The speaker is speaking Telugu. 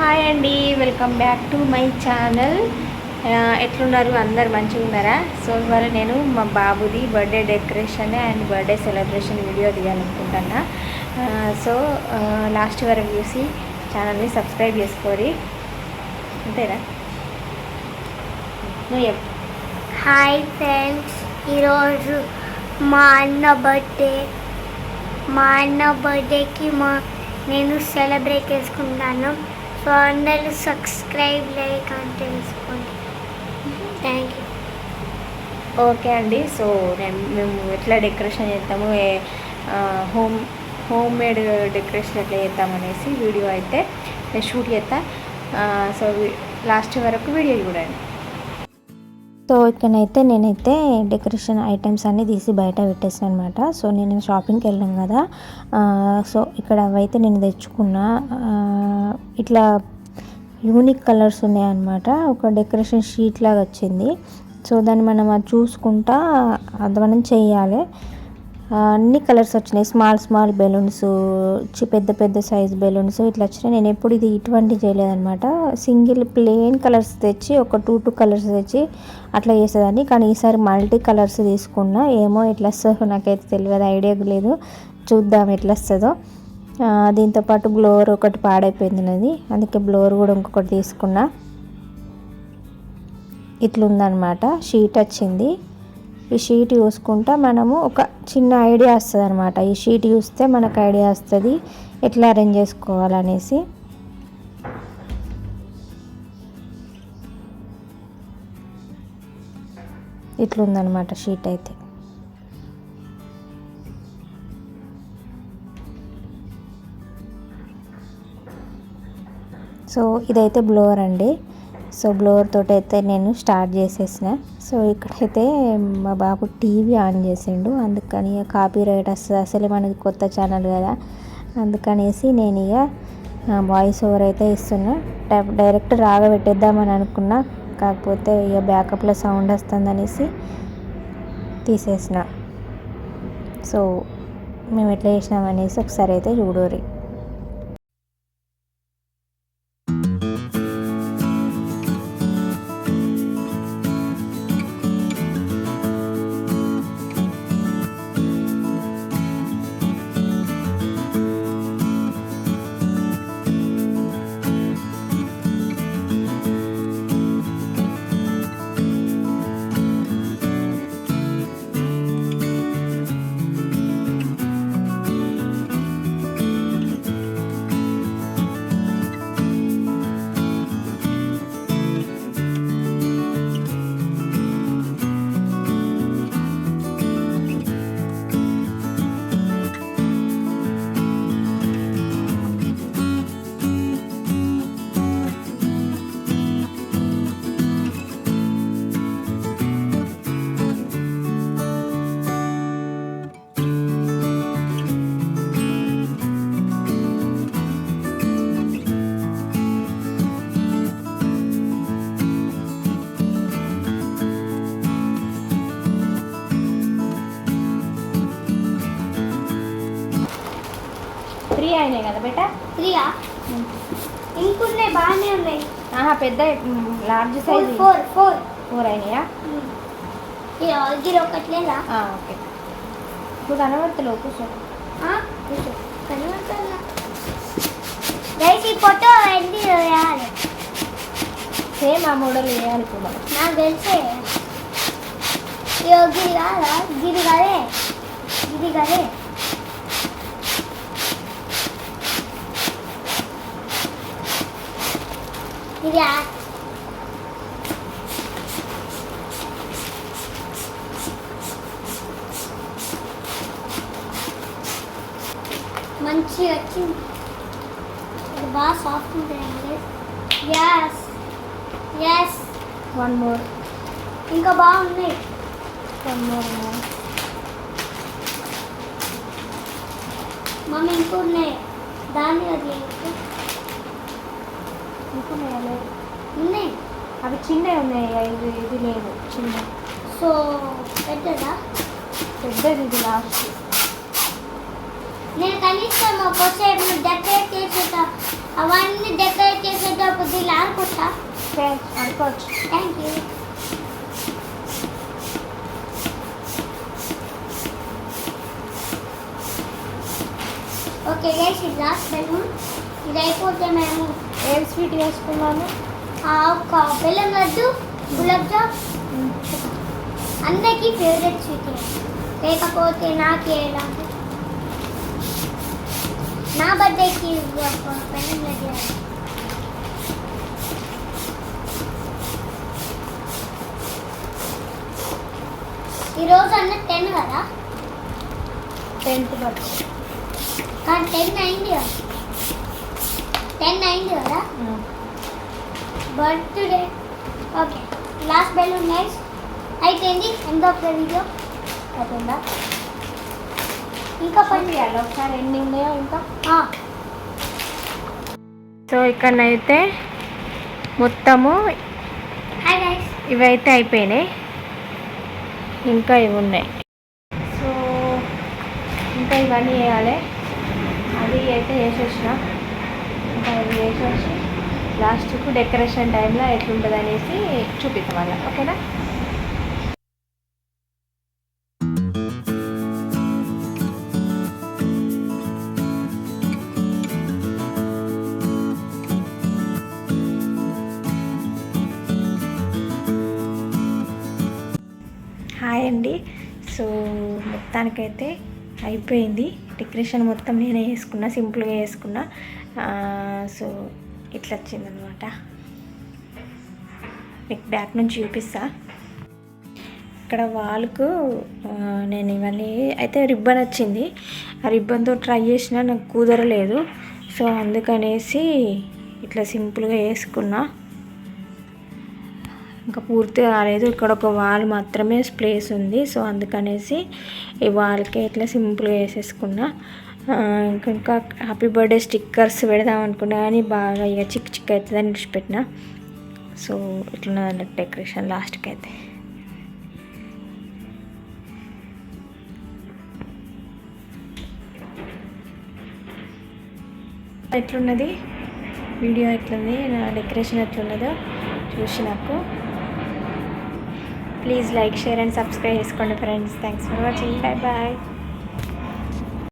హాయ్ అండి welcome back to my channel. ఎట్లున్నారు? అందరు మంచిగా ఉన్నారా? సో ఇవాళ నేను మా బాబుది birthday decoration and birthday celebration video తీయాలనుకుంటున్నా. So last వరకు చూసి ఛానల్ని సబ్స్క్రైబ్ చేసుకోరి. అంతేనా? నువ్వు చెప్పు. హాయ్ ఫ్రెండ్స్ ఈరోజు మా అన్న బర్త్డే. మా అన్న బర్త్డేకి మా నేను సెలబ్రేట్ చేసుకుంటాను. సో అందరూ సబ్స్క్రైబ్ లైక్ అని తెలుసుకోండి. Thank you. ఓకే అండి. సో నేను మేము ఎట్లా డెకరేషన్ చేస్తాము హోమ్ హోమ్ మేడ్ డెకరేషన్ ఎట్లా చేద్దాం అనేసి వీడియో అయితే నేను షూట్ చేస్తా. ఆ, సో లాస్ట్ వరకు వీడియో చూడండి. సో ఇక్కడైతే నేనైతే డెకరేషన్ ఐటమ్స్ అన్నీ తీసి బయట పెట్టేసాను అనమాట సో నేను షాపింగ్కి వెళ్ళాను కదా. ఆ, సో ఇక్కడ అవైతే నేను తెచ్చుకున్నా ఆ, ఇట్లా యూనిక్ కలర్స్ ఉన్నాయన్నమాట. ఒక డెకరేషన్ షీట్ లాగా వచ్చింది. సో దాన్ని మనం అది చూసుకుంటా అది మనం చేయాలి. అన్ని కలర్స్ వచ్చినాయి. స్మాల్ స్మాల్ బెలూన్స్ పెద్ద పెద్ద సైజ్ బెలూన్స్ ఇట్లా వచ్చినాయి. నేను ఎప్పుడు ఇది ఇటువంటి చేయలేదన్నమాట. సింగిల్ ప్లెయిన్ కలర్స్ తెచ్చి ఒక టూ టూ కలర్స్ తెచ్చి అట్లా చేసేదాన్ని. కానీ ఈసారి మల్టీ కలర్స్ తీసుకున్నా ఏమో ఎట్లా వస్తుందో నాకైతే తెలియదు. ఐడియా లేదు. చూద్దాం ఎట్లా వస్తుందో దీంతోపాటు దీంతో పాటు బ్లోర్ ఒకటి పాడైపోయింది అది అందుకే బ్లోర్ కూడా ఇంకొకటి తీసుకున్నా. ఇట్లుందనమాట షీట్ వచ్చింది. ఈ షీట్ చూసుకుంటా మనము ఒక చిన్న ఐడియా వస్తుంది అనమాట ఈ షీట్ చూస్తే మనకు ఐడియా వస్తుంది. ఎట్లా అరేంజ్ చేసుకోవాలనేసి. ఇట్లుందనమాట షీట్ అయితే. సో ఇదైతే బ్లోవర్ అండి. సో బ్లోవర్ తోటి అయితే నేను స్టార్ట్ చేసేసిన. సో ఇక్కడైతే మా బాబు టీవీ ఆన్ చేసిండు. అందుకని కాపీ రైట్ వస్తుంది అసలే మనకి కొత్త ఛానల్ కదా. అందుకనేసి నేను ఇక వాయిస్ ఓవర్ అయితే ఇస్తున్నా. డైరెక్ట్ డైరెక్ట్ రాగబెట్టేద్దామని అనుకున్నా. కాకపోతే ఇక బ్యాకప్లో సౌండ్ వస్తుందనేసి తీసేసిన. సో మేము ఎట్లా చేసినామనేసి ఒకసారి అయితే చూడోరి. త్రీ అయినాయి కదా బేటా? ప్రియా ఇంకున్నాయి బాగానే ఉన్నాయి. ఆహా పెద్ద large size four four four. అయినాయా? ఇది ఒకటి లేదా ఆ, ఓకే. ఇప్పుడు కనబడతలేవు కూర్చో. కూర్చో. కనబడుతుందా? రైస్ ఫోటో వెళ్ళి వేయాలి. సేమ్ ఆ మోడల్ వేయాలి మనం. నాకు తెలిసే. గిరి కాదా గిరి కదే గిరి కదే ఇది మంచిగా వచ్చింది. ఇది బాగా సాఫ్ట్ ఉంటుంది ఎస్ ఎస్ వన్ మోర్ ఇంకా బాగున్నాయి. వన్ మోర్ మమ్మీ ఇంకా ఉన్నాయి. దాన్ని అది ఇంకున్నాయా ఉన్నాయి. అవి చిన్నవి ఉన్నాయి. ఇది ఇది లేదు. చిన్న. సో పెద్దదా? పెద్దది ఇది లాస్ట్ నేను కనీసం ఒకసేపు డెకరేట్ చేసేట అవన్నీ డెకరేట్ చేసేట ఇలా ఆడుకోవచ్చా. అనుకోవచ్చు థ్యాంక్ యూ ఓకే గైస్ ఇది లాస్ట్ బెలూన్ ఇది అయిపోతే మేము ఏం స్వీట్ చేసుకున్నాము ఆ ఒక బెల్లం లడ్డు గులాబ్ జామ్. అందరికీ ఫేవరెట్ స్వీట్ లేకపోతే నాకే ఎలాంటి? నా బర్త్డేకి బెల్లం లడ్డు. ఈరోజు అన్న టెన్ కదా? టెన్త్ బర్త్ కానీ టెన్ అయింది కదా? టెన్ అయింది కదా? Birthday. Okay. Last balloon guys అయిపోయింది. ఎండ్ ఆఫ్ ద వీడియో అవుతుందా ఇంకా పని చేయాలి ఒకసారి ఎన్ని ఉన్నాయో ఇంకా? సో ఇక్కడనైతే మొత్తము ఇవైతే అయిపోయినాయి. ఇంకా ఇవి ఉన్నాయి. సో ఇంకా ఇవన్నీ వేయాలి. అది అయితే వేసేసిన. టైం చేసేసి లాస్ట్కు డెకరేషన్ టైంలో ఎట్లుంటుంది అనేసి చూపిస్తాం అలా ఓకేనా? హాయ్ అండి. సో మొత్తానికైతే అయిపోయింది. డెకరేషన్ మొత్తం నేనే వేసుకున్నా సింపుల్గా వేసుకున్నా సో ఇట్లా వచ్చిందనమాట మీకు బ్యాక్ నుంచి చూపిస్తా. ఇక్కడ వాల్కు నేను ఇవన్నీ అయితే రిబ్బన్ వచ్చింది. ఆ రిబ్బన్తో ట్రై చేసినా నాకు కుదరలేదు. సో అందుకనేసి ఇట్లా సింపుల్గా వేసుకున్నా ఇంకా పూర్తి రాలేదు ఇక్కడ ఒక వాల్ మాత్రమే ప్లేస్ ఉంది. సో అందుకనేసి ఈ వాల్కే ఇట్లా సింపుల్గా వేసేసుకున్నా. ఇంకా ఇంకా హ్యాపీ బర్త్డే స్టిక్కర్స్ పెడదాం అనుకున్నా కానీ బాగా ఇక చిక్ చిక్ అవుతుందని విడిచిపెట్టిన. సో ఇట్లా అన్నట్టు డెకరేషన్ లాస్ట్కి అయితే ఎట్లున్నది? వీడియో ఎట్లుంది? నా డెకరేషన్ ఎట్లున్నదో చూసి నాకు please like share and subscribe చేసుకోండి friends thanks for watching bye bye